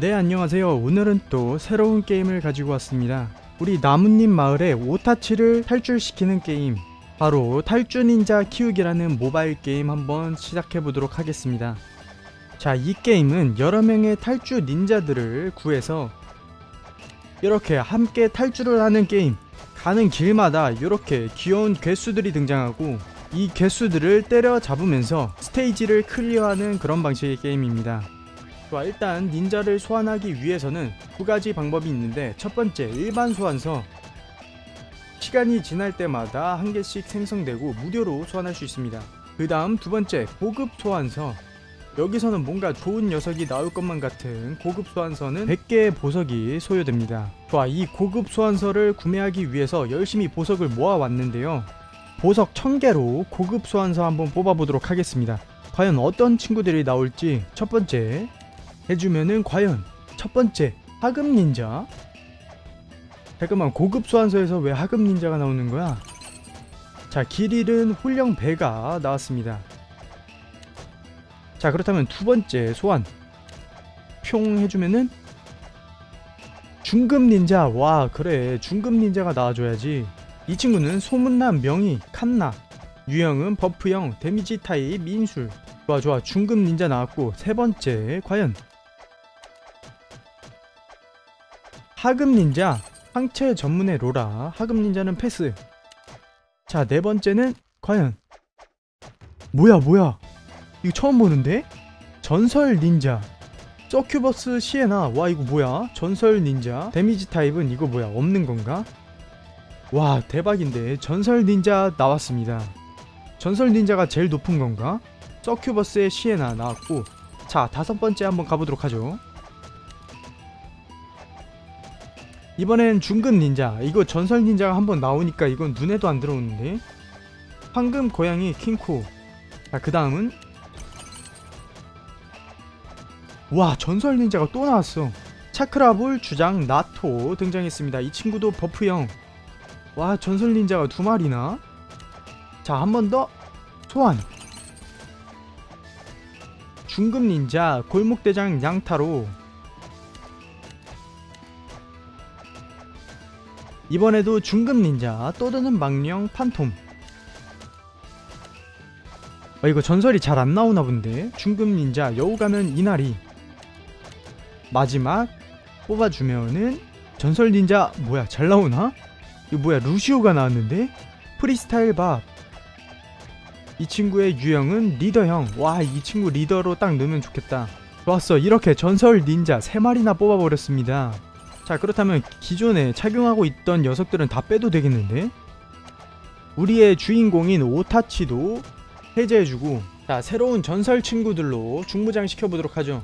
네 안녕하세요. 오늘은 또 새로운 게임을 가지고 왔습니다. 우리 나뭇잎 마을의 오타치를 탈출시키는 게임. 바로 탈주 닌자 키우기라는 모바일 게임 한번 시작해 보도록 하겠습니다. 자 이 게임은 여러 명의 탈주 닌자들을 구해서 이렇게 함께 탈주를 하는 게임. 가는 길마다 이렇게 귀여운 괴수들이 등장하고 이 괴수들을 때려 잡으면서 스테이지를 클리어하는 그런 방식의 게임입니다 좋아 일단 닌자를 소환하기 위해서는 두 가지 방법이 있는데 첫 번째 일반 소환서. 시간이 지날 때마다 한 개씩 생성되고 무료로 소환할 수 있습니다. 그 다음 두 번째 고급 소환서. 여기서는 뭔가 좋은 녀석이 나올 것만 같은 고급 소환서는 100개의 보석이 소요됩니다. 좋아 이 고급 소환서를 구매하기 위해서 열심히 보석을 모아왔는데요. 보석 1000개로 고급 소환서 한번 뽑아보도록 하겠습니다. 과연 어떤 친구들이 나올지 첫 번째 해주면은 과연 첫 번째 하급 닌자? 잠깐만 고급 소환서에서 왜 하급 닌자가 나오는 거야? 자 길 잃은 훌령 배가 나왔습니다. 자 그렇다면 두 번째 소환. 평 해주면은 중급 닌자. 와 그래. 중급 닌자가 나와줘야지. 이 친구는 소문난 명의 칸나. 유형은 버프형 데미지 타입 민술. 좋아 좋아. 중급 닌자 나왔고 세 번째 과연 하급 닌자 상체 전문의 로라 하급 닌자는 패스. 자 네 번째는 과연. 뭐야 뭐야? 이거 처음 보는데? 전설 닌자. 서큐버스 시에나. 와 이거 뭐야? 전설 닌자. 데미지 타입은 이거 뭐야? 없는 건가? 와 대박인데. 전설 닌자 나왔습니다. 전설 닌자가 제일 높은 건가? 서큐버스의 시에나 나왔고. 자 다섯 번째 한번 가보도록 하죠 이번엔 중급 닌자. 이거 전설 닌자가 한번 나오니까 이건 눈에도 안 들어오는데. 황금 고양이 킹코. 자그 다음은? 와 전설 닌자가 또 나왔어. 차크라볼 주장 나토 등장했습니다. 이 친구도 버프형. 와 전설 닌자가 두 마리나? 자 한 번 더. 소환. 중급 닌자 골목대장 양타로 이번에도 중급 닌자 떠드는 망령 판톰. 아 이거 전설이 잘 안 나오나 본데? 중급 닌자 여우 가면 이나리. 마지막 뽑아주면은 전설 닌자 뭐야 잘 나오나? 이거 뭐야 루시오가 나왔는데? 프리스타일 밥. 이 친구의 유형은 리더형. 와 이 친구 리더로 딱 넣으면 좋겠다. 좋았어. 이렇게 전설 닌자 3마리나 뽑아버렸습니다 자 그렇다면 기존에 착용하고 있던 녀석들은 다 빼도 되겠는데? 우리의 주인공인 오타치도 해제해주고 자 새로운 전설 친구들로 중무장 시켜보도록 하죠.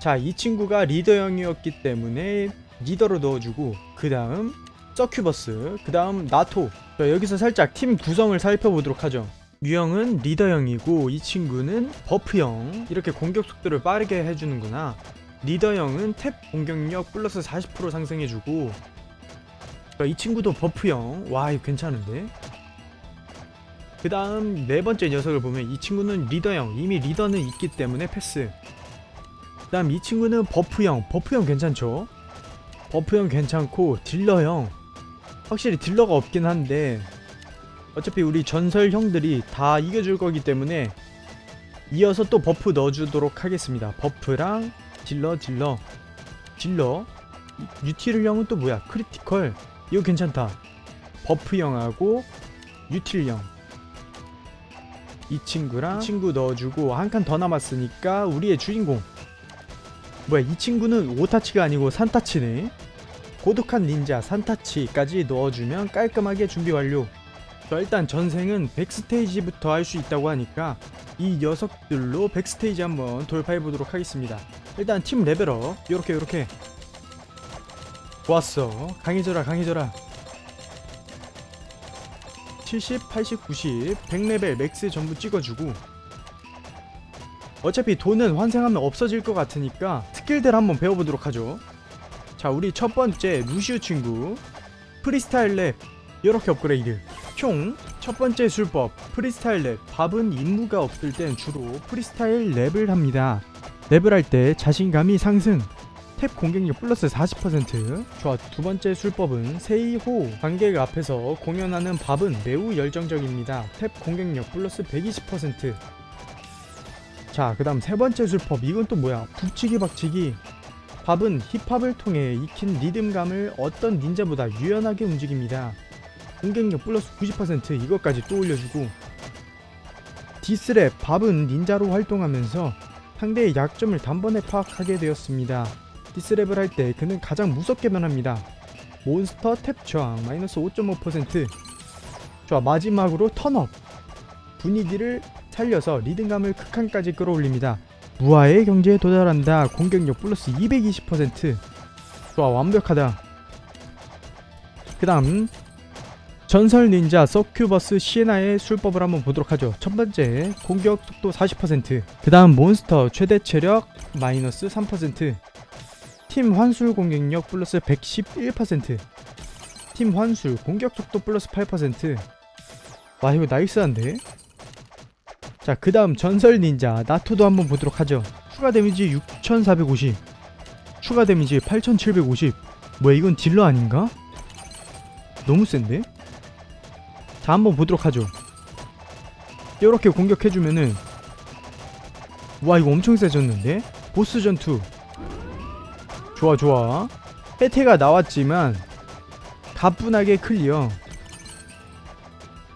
자 이 친구가 리더형이었기 때문에 리더로 넣어주고 그 다음 서큐버스 그 다음 나토. 자, 여기서 살짝 팀 구성을 살펴보도록 하죠. 유형은 리더형이고 이 친구는 버프형. 이렇게 공격 속도를 빠르게 해주는구나 리더형은 탭 공격력 플러스 40% 상승해주고 이 친구도 버프형. 와 이거 괜찮은데? 그 다음 네 번째 녀석을 보면 이 친구는 리더형. 이미 리더는 있기 때문에 패스. 그 다음 이 친구는 버프형. 버프형 괜찮죠? 버프형 괜찮고 딜러형. 확실히 딜러가 없긴 한데 어차피 우리 전설 형들이 다 이겨줄 거기 때문에 이어서 또 버프 넣어주도록 하겠습니다. 버프랑 딜러 딜러. 딜러. 유틸 형은 또 뭐야? 크리티컬. 이거 괜찮다. 버프 형하고 유틸 형 이 친구랑 이 친구 넣어주고 한 칸 더 남았으니까 우리의 주인공. 뭐야 이 친구는 오타치가 아니고 산타치네. 고독한 닌자 산타치까지 넣어주면 깔끔하게 준비 완료 자 일단 전생은 백스테이지부터 할 수 있다고 하니까 이 녀석들로 백스테이지 한번 돌파해 보도록 하겠습니다. 일단 팀 레벨업. 요렇게 요렇게. 좋았어. 강해져라 강해져라. 70, 80, 90, 100레벨 맥스 전부 찍어주고. 어차피 돈은 환생하면 없어질 것 같으니까 스킬들 한번 배워보도록 하죠. 자 우리 첫 번째 루시우 친구. 프리스타일 랩. 이렇게 업그레이드 총첫 번째 술법 프리스타일 랩 밥은 임무가 없을 땐 주로 프리스타일 랩을 합니다 레벨할 때 자신감이 상승 탭 공격력 플러스 40% 좋아 두 번째 술법은 세이호 관객 앞에서 공연하는 밥은 매우 열정적입니다 탭 공격력 플러스 120% 자, 그 다음 세 번째 술법. 이건 또 뭐야? 북치기 박치기. 밥은 힙합을 통해 익힌 리듬감을 어떤 닌자보다 유연하게 움직입니다. 공격력 플러스 90% 이것까지 또 올려주고 디스랩 밥은 닌자로 활동하면서 상대의 약점을 단번에 파악하게 되었습니다. 디스랩을 할 때 그는 가장 무섭게 변합니다. 몬스터 탭 저항 마이너스 5.5% 좋아 마지막으로 턴업 분위기를 살려서 리듬감을 극한까지 끌어올립니다. 무아의 경지에 도달한다. 공격력 플러스 220%. 좋아 완벽하다. 그 다음 전설 닌자 서큐버스 시에나의 술법을 한번 보도록 하죠. 첫 번째 공격 속도 40%그 다음 몬스터 최대 체력 마이너스 3%팀 환술 공격력 플러스 111%팀 환술 공격 속도 플러스 8%와 이거 나이스한데? 자, 그 다음 전설 닌자 나토도 한번 보도록 하죠. 추가 데미지 6450 추가 데미지 8750 뭐야 이건 딜러 아닌가? 너무 센데? 자 한번 보도록 하죠. 이렇게 공격해주면은 와 이거 엄청 세졌는데? 보스 전투. 좋아 좋아. 혜태가 나왔지만 가뿐하게 클리어.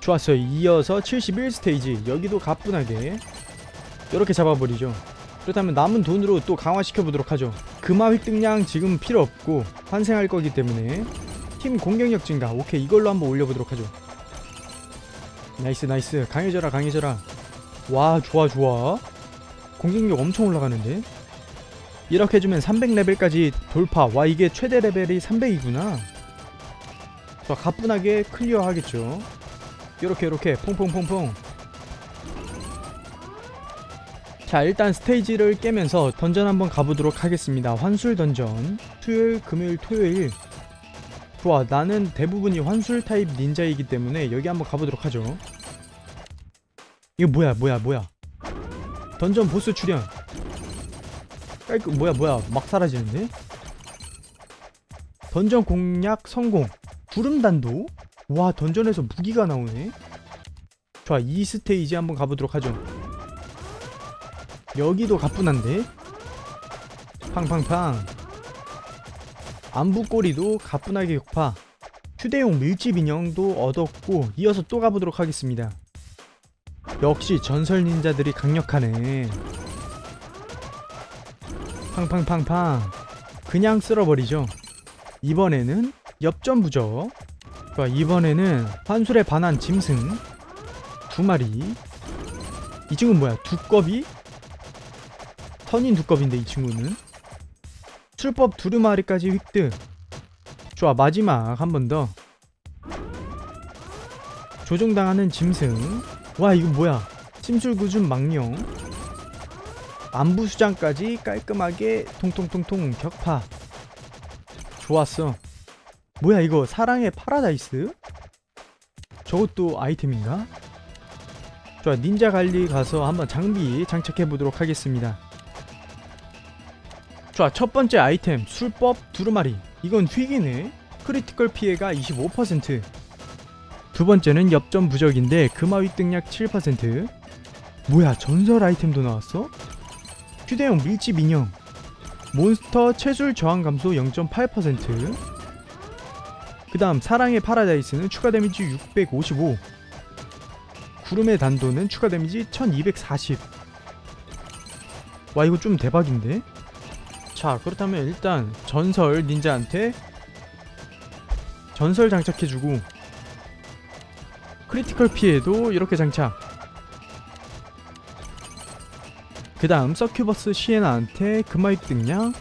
좋았어요. 이어서 71스테이지. 여기도 가뿐하게. 이렇게 잡아버리죠. 그렇다면 남은 돈으로 또 강화시켜 보도록 하죠. 금화 획득량 지금 필요 없고 환생할 거기 때문에. 팀 공격력 증가. 오케이 이걸로 한번 올려보도록 하죠 나이스 나이스. 강해져라 강해져라. 와 좋아 좋아. 공격력 엄청 올라가는데? 이렇게 해주면 300레벨까지 돌파. 와 이게 최대 레벨이 300이구나. 좋아 가뿐하게 클리어 하겠죠. 요렇게 요렇게. 퐁퐁퐁퐁. 자 일단 스테이지를 깨면서 던전 한번 가보도록 하겠습니다. 환술 던전. 수요일 금요일 토요일 좋아 나는 대부분이 환술 타입 닌자이기 때문에 여기 한번 가보도록 하죠. 이거 뭐야 뭐야 뭐야? 던전 보스 출연 깔끔 뭐야 뭐야? 막 사라지는데? 던전 공략 성공. 구름단도? 와 던전에서 무기가 나오네. 좋아 이 스테이지 한번 가보도록 하죠. 여기도 가뿐한데? 팡팡팡 안부꼬리도 가뿐하게 격파. 휴대용 밀집 인형도 얻었고 이어서 또 가보도록 하겠습니다. 역시 전설 닌자들이 강력하네. 팡팡팡팡. 그냥 쓸어버리죠. 이번에는 엽전 부적 좋아 이번에는 환술에 반한 짐승. 두 마리. 이 친구는 뭐야? 두꺼비? 선인 두꺼비인데 이 친구는 출법 두루마리까지 획득. 좋아 마지막 한 번 더. 조종당하는 짐승. 와 이거 뭐야? 심술구준 망령. 안부수장까지 깔끔하게 통통통통 격파. 좋았어. 뭐야 이거 사랑의 파라다이스? 저것도 아이템인가? 좋아 닌자 관리 가서 한번 장비 장착해 보도록 하겠습니다 좋아 첫 번째 아이템 술법 두루마리. 이건 휘기네. 크리티컬 피해가 25%두 번째는 엽전 부적인데 금화 획득량 7% 뭐야 전설 아이템도 나왔어? 휴대용 밀집 인형. 몬스터 체술 저항 감소 0.8%그 다음 사랑의 파라다이스는 추가 데미지 655 구름의 단도는 추가 데미지 1240 와 이거 좀 대박인데? 자 그렇다면 일단 전설 닌자한테 전설 장착해주고 크리티컬 피해도 이렇게 장착. 그 다음 서큐버스 시에나한테 금화 획득량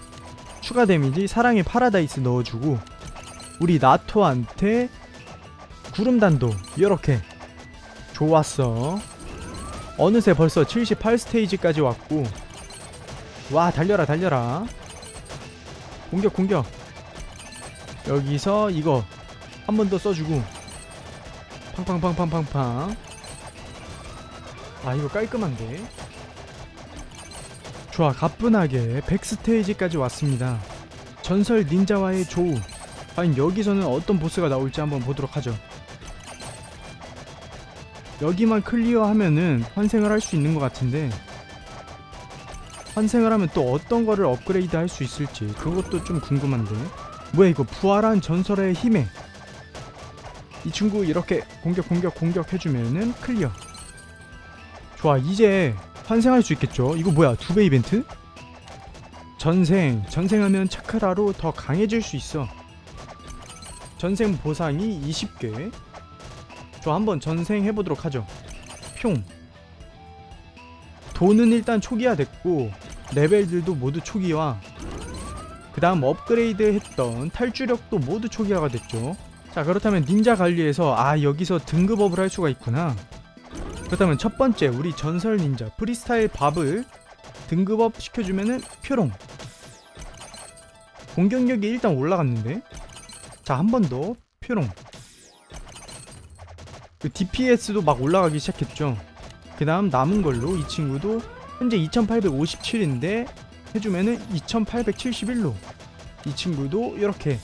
추가 데미지 사랑의 파라다이스 넣어주고 우리 나토한테 구름단도 이렇게. 좋았어. 어느새 벌써 78스테이지까지 왔고. 와 달려라 달려라 공격 공격. 여기서 이거 한 번 더 써주고. 팡팡팡팡팡팡. 아 이거 깔끔한데. 좋아 가뿐하게 100스테이지까지 왔습니다. 전설 닌자와의 조우. 과연 여기서는 어떤 보스가 나올지 한번 보도록 하죠. 여기만 클리어하면은 환생을 할 수 있는 것 같은데 환생을 하면 또 어떤 거를 업그레이드 할 수 있을지 그것도 좀 궁금한데. 뭐야 이거 부활한 전설의 힘에. 이 친구 이렇게 공격 공격 공격 해주면은 클리어. 좋아 이제 환생할 수 있겠죠? 이거 뭐야 두 배 이벤트? 전생 전생하면 차크라로 더 강해질 수 있어. 전생 보상이 20개. 저 한번 전생 해보도록 하죠. 평 돈은 일단 초기화 됐고 레벨들도 모두 초기화. 그 다음 업그레이드 했던 탈주력도 모두 초기화가 됐죠. 자 그렇다면 닌자 관리에서 아 여기서 등급업을 할 수가 있구나. 그렇다면 첫 번째 우리 전설 닌자 프리스타일 밥을 등급업 시켜주면은 표롱. 공격력이 일단 올라갔는데? 자 한 번 더 표롱. 그 DPS도 막 올라가기 시작했죠 그 다음 남은 걸로 이 친구도 현재 2857인데 해주면은 2871로 이 친구도 이렇게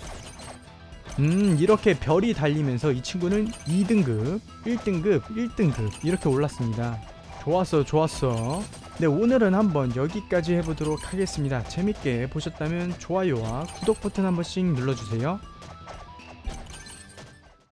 음 이렇게 별이 달리면서 이 친구는 2등급 1등급 1등급 이렇게 올랐습니다. 좋았어 좋았어. 네 오늘은 한번 여기까지 해보도록 하겠습니다. 재밌게 보셨다면 좋아요와 구독 버튼 한 번씩 눌러주세요